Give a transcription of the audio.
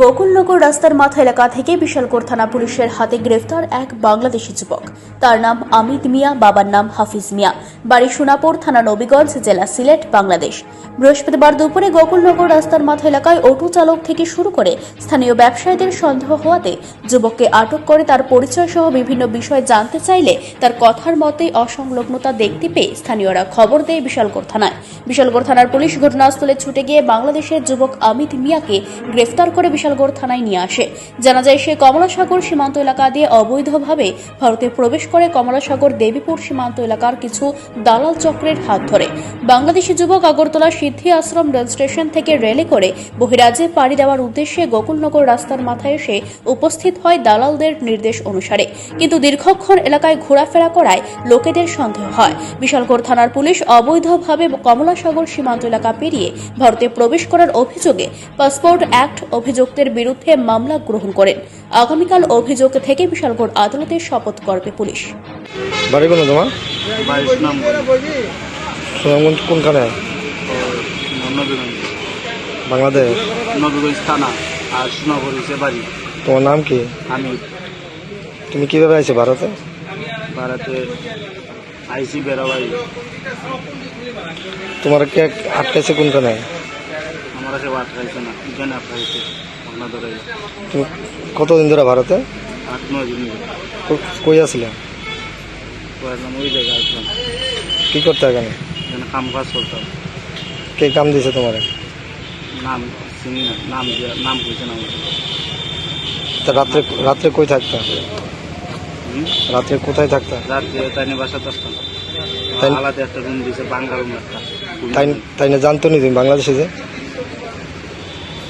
গোকুলনগর রাস্তার মাথা এলাকা থেকে বিশালগড় থানা পুলিশের হাতে গ্রেফতার এক বাংলাদেশি যুবক। তার নাম আমিদ মিয়া, বাবার নাম হাফিজ মিয়া। বাড়ি সোনাপুর থানা নবীগঞ্জ জেলা সিলেট, বাংলাদেশ। বৃহস্পতিবার দুপুরে গোকুলনগর রাস্তার মাথা এলাকায় অটো চালক থেকে শুরু করে স্থানীয় ব্যবসায়ীদের সন্দেহ হওয়াতে যুবককে আটক করে তার পরিচয় সহ বিভিন্ন বিষয় জানতে চাইলে তার কথার মতে অসংলগ্নতা দেখতে পেয়ে স্থানীয়রা খবর দেয় বিশালগড় থানায়। বিশালগড় থানার পুলিশ ঘটনাস্থলে ছুটে গিয়ে বাংলাদেশের যুবক আমিত মিয়াকে গ্রেফতার করে বিশালগড় থানায় নিয়ে আসে। জানা যায়, সে কমলাসাগর সীমান্ত এলাকা দিয়ে অবৈধভাবে ভারতে প্রবেশ করে কমলাসাগর দেবীপুর সীমান্ত এলাকার কিছু দালাল চক্রের হাত ধরে। বাংলাদেশি যুবক আগরতলা সিদ্ধি আশ্রম রেল স্টেশন থেকে রেলে করে বহিরাজ্যে পাড়ি দেওয়ার উদ্দেশ্যে গোকুলনগর রাস্তার মাথায় এসে উপস্থিত হয় দালালদের নির্দেশ অনুসারে। কিন্তু দীর্ঘক্ষণ এলাকায় ঘোরাফেরা করায় লোকেদের সন্দেহ হয়। বিশালগড় থানার পুলিশ অবৈধভাবে কমলাসাগর সীমান্ত এলাকা পেরিয়ে ভারতে প্রবেশ করার অভিযোগে পাসপোর্ট অ্যাক্ট অভিযুক্তের বিরুদ্ধে মামলা গ্রহণ করেন। আগামীকাল অভিযোগ থেকে বিশালগড় আদালতে শপথ করবে পুলিশ। বাড়ি কোনো তোমার? সুনামগঞ্জ। কোনখানে? বাংলাদেশ। নবীগঞ্জ থানা আর সোনাপুর হচ্ছে বাড়ি। তোমার নাম কি? আমি। তুমি কীভাবে আইছো ভারতে? ভারতে আইসি বেড়াবাই তোমার কে আটকাইছে কোনখানে? আমার কাছে বাদ খাইছে না তুমি কতদিন ধরে ভারতে? আট নয় দিন ধরে। কই আসলে? ওই জায়গায় আসলাম। কি করতে এখানে? এখানে কাম কাজ করতাম কে কাম দিয়েছে তোমার? নাম চিনি না নাম নাম কইছে না তা রাত্রে রাত্রে কই থাকতা? হুম? রাত্রে কোথায় থাকতা? রাত্রে তাই নিয়ে বাসাতে আসতাম তাই- আলাদা একটা রুম দিয়েছে বাংলা রুম একটা। তাই তাই না জানতো নি তুমি বাংলাদেশে যে?